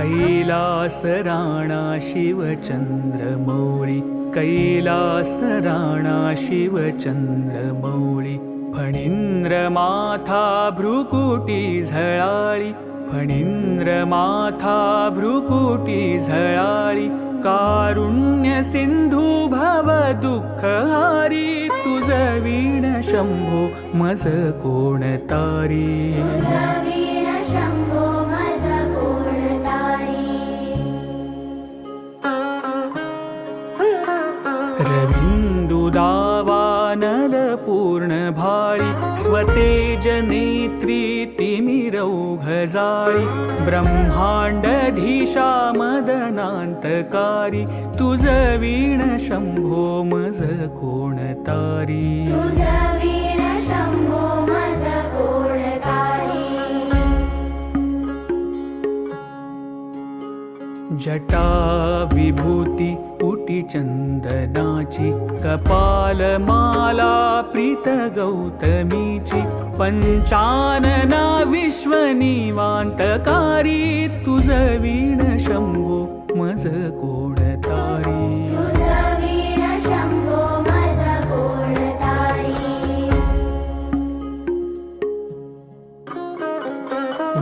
कैलास राणा शिवचंद्रमौळी कैलास राणा शिवचंद्रमौळी फणींद्र माथा भ्रुकुटी झळाळी फणींद्र माथा भ्रुकुटी झळाळी कारुण्य सिंधू भव दुःख हारी तुझ वीण शंभो मज कोण जाळी ब्रह्माण्डधीशा मदनान्तकारी तुझ वीण शंभो मज कोण जटा विभूती उटी चंदनाची कपालमाला प्रीत गौतमीची पंचानना विश्वनिवान्तकारी तुझ वीण शंभो मज कोण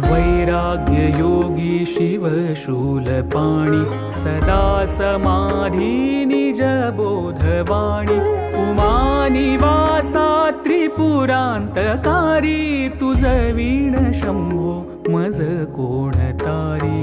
वैराग्य योगी शिव शूलपाणि सदा समाधी निज बोधवाणी। उमानिवासा त्रिपुरान्तकारी तुझ वीण शंभो मज कोण तारी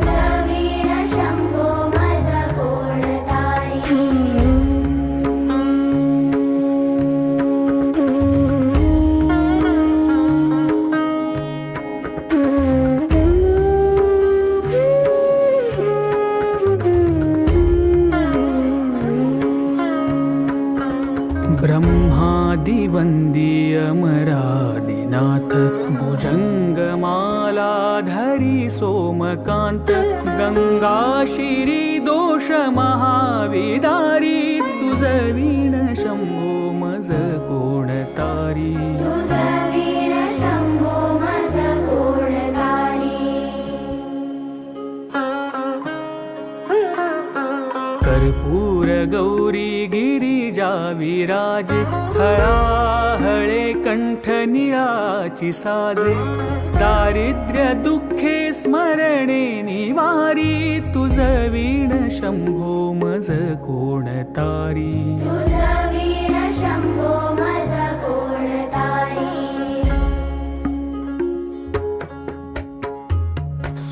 ब्रह्मादिवन्दी अमरादिनाथ भुजङ्गमालाधरी सोमकान्त गङ्गा शिरी दोष महाविदारी तुझ वीण शम्भो मज कोणतारी कर्पूर गौरी गिरिजा विराजे हळाहळे कंठ निळाची साजे. दारिद्र्य दुःखे स्मरणे निवारी तुझ वीण शंभो मज कोण तारी.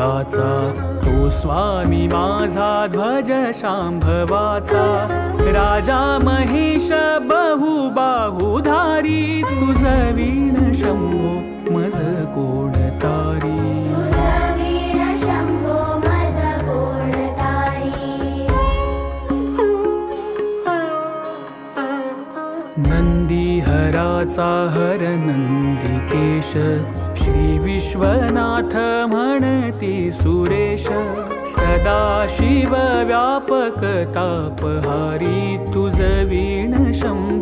अंतकाचा तो स्वामी माझा ध्वज शांभवाचा. राजा महेश बहुबाहुधारी तुझ वीण शंभो मज कोण तारी? तुझ वीण शंभो मज कोण तारी? नंदीहराचा हर नंदिकेश श्री विश्वनाथ म्हणती सुरेश सदा शिव व्यापक तापहारी तुझ वीण शंभ.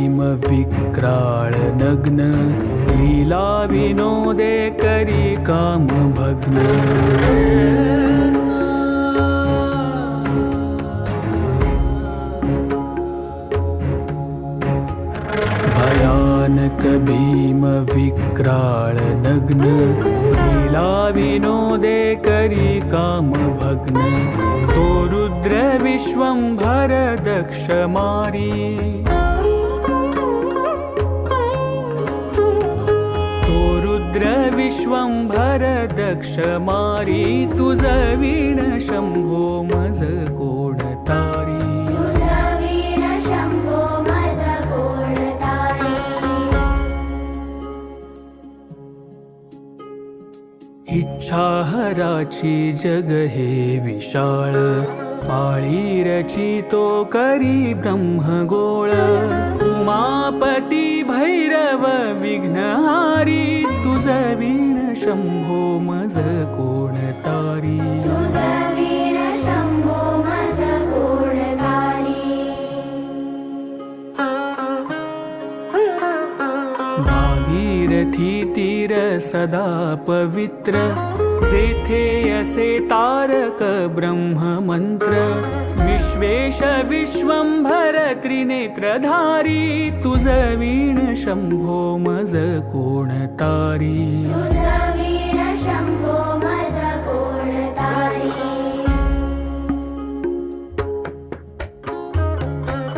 भीम विक्राळ नग्न लीला विनोदे करी भग्न। भयानक भीम विक्राळ नग्न लीला विनोदे करी काम भग्न। तो रुद्र विश्वंभर दक्ष मारी तुझ वीण शंभो मज कोण तारी तुझ वीण शंभो मज कोण तारी इच्छा हराची जग हे विशाळ पाळी रचितो करी ब्रह्मगोळ. उमापती भैरव विघ्नहारी तुझ वीण शंभो मज कोण तारी? भागीरथी तीर सदा पवित्र जेथे असे तारक ब्रह्ममंत्र विश्वेश विश्वंभर त्रिनेत्रधारी तुझ वीण शंभो मज कोण तारी तुझ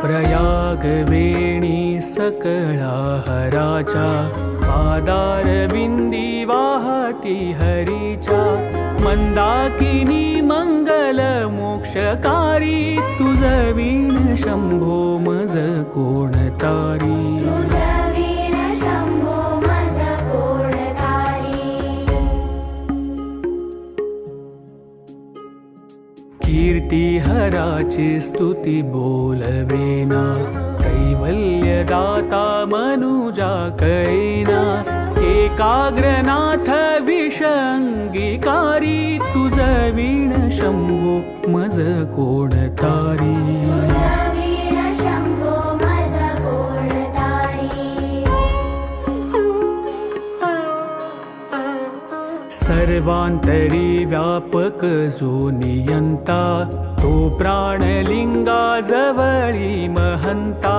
प्रयाग वेणी सकळा हराचा पादार विंदी वाहती हरीचा मंदाकिनी मंगल मोक्षकारी तुझ वीण शंभो मज कोण तारी तुझ वीण शंभो मज कोण तारी कीर्ती हराची स्तुती बोलवेना कैवल्यदाता मनुजा कळेना एकाग्रनाथ विषंगिकारी तुझ वीण शंभो मज कोण तारी। सर्वांतरी व्यापक जो नियंता तो प्राणलिंगा जवळी महंता।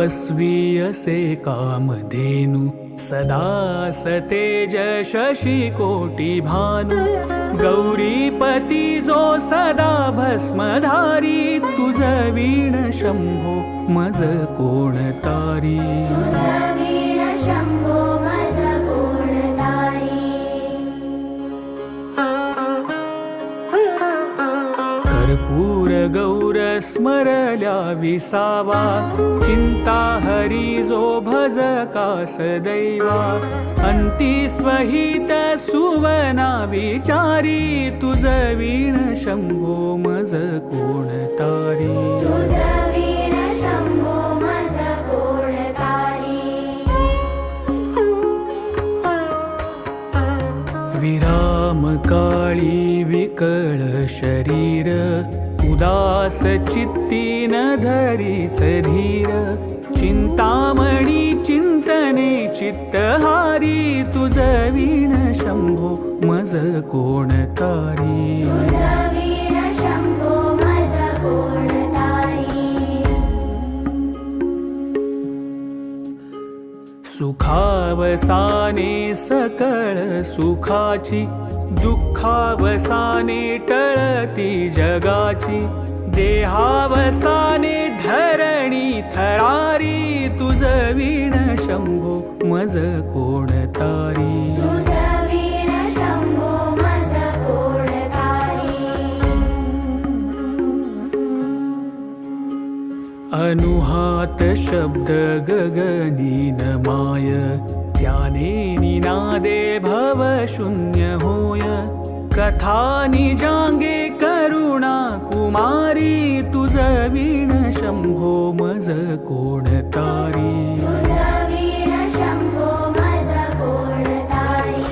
तपस्वी असे कामधेनु सदा सतेज शशी कोटी भानु। गौरीपती जो सदा भस्मधारी तुझ वीण शंभो मज कोण स्मरल्या विसावा चिंता हरी जो भज कास दैवा अंती स्वहित सुवना विचारी तुझ वीण शंभो मज कोण उदास चित्ती न धरीच धीर चिंतामणी चिंतने चित्तहारी हारी मज कोण तारी तुझ वीण शंभो मज कोण तारी? सुखावसाने सकळ सुखाची दुःखावसाने टळती जगाची देहावसाने धरणी थरारी तुझ वीण शंभो मज कोण तारी? अनुहात शब्द गगनीन माय त्याने निनादे भव शून्य होय। कथा निजांगे करुणा कुमारी तुझ वीण शंभो मज कोण तारी तुझ वीण शंभो मज कोण तारी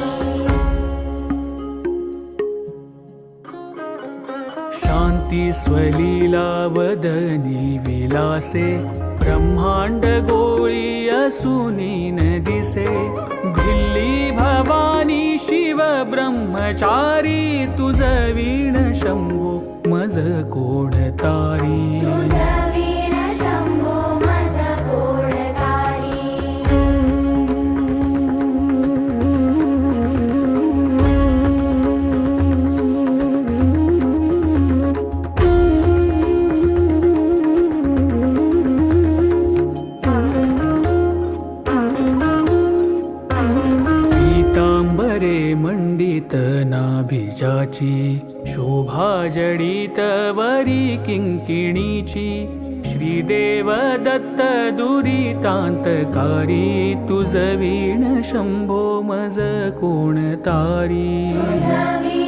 शांती स्वलीला वदनी विलासे ब्रह्मांड गोळी असुनी न दिसे ब्रह्मचारी तुझ वीण शंभो मज कोण नाभिजाची शोभा जडित वरी किंकिणीची श्रीदेव दत्त दुरितांतकारी तुझ वीण शंभो मज कोण तारी?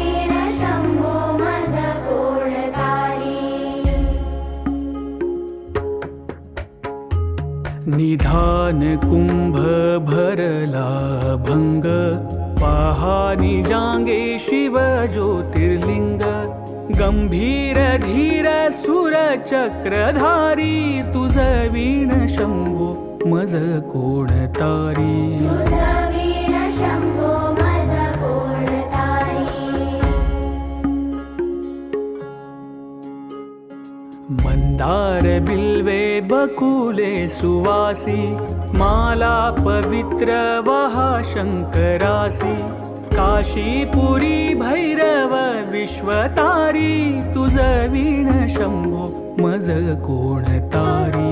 निधान कुंभ भरला भंग पहा जांगे शिव ज्योतिर्लिंग गंभीर धीर सुर चक्रधारी तुझ वीण शंभू मज कोण तारी? दार बिल्वे बकुले सुवासी माला पवित्र वहा शंकरासी काशीपुरी भैरव विश्वतारी तुझ वीण शंभो मज कोण तारी?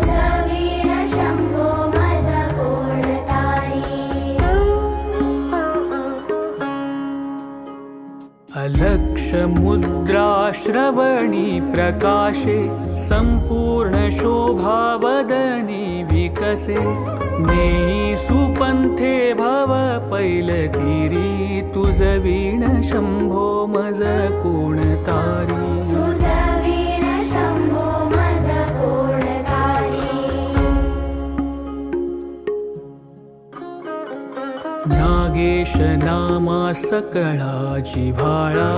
अलक्ष प्रकाशे संपूर्ण विकसे। नेई सुपंथे भव पैलतीरी तुझ वीण मज कोण नामा सकळा जिव्हाळा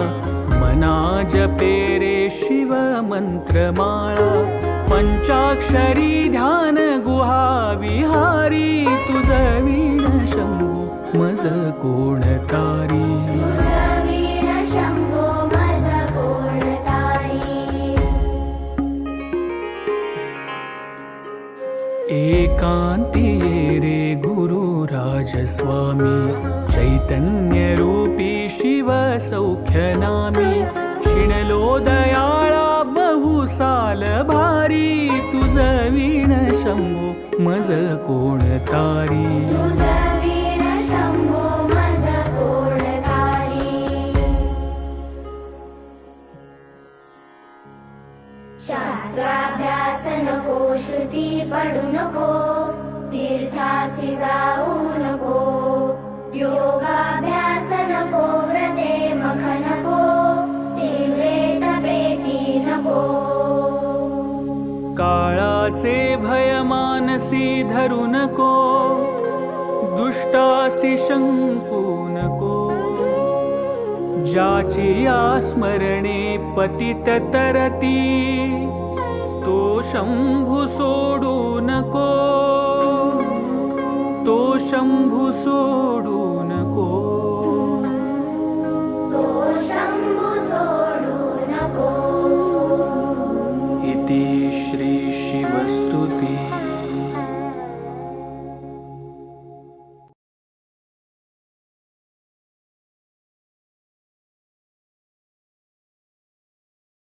मना जपे रे शिव मंत्रमाळा. पंचाक्षरी ध्यान गुहा विहारी तुझ वीण शंभो मज कोण तारी. एकांती रे गुरु चैतन्यरूपी चैतन्य रूपी शिव सौख्य नामी बहुसाल भारी तुझ वीण शंभो मज कोण तारी? तुझ वीण शंभो मज कोण तारी? शास्त्राभ्यास नको श्रुती पडू नको तीर्थासी जाऊ नको. व्रते तीव्रे नको। काळाचे भय मानसी धरू नको दुष्टासी शंकू नको। ज्याची या स्मरणे पतित तरती तो शंभू सोडू नको। तो शंभू सोडू को? तो इति श्री शिवस्तुती।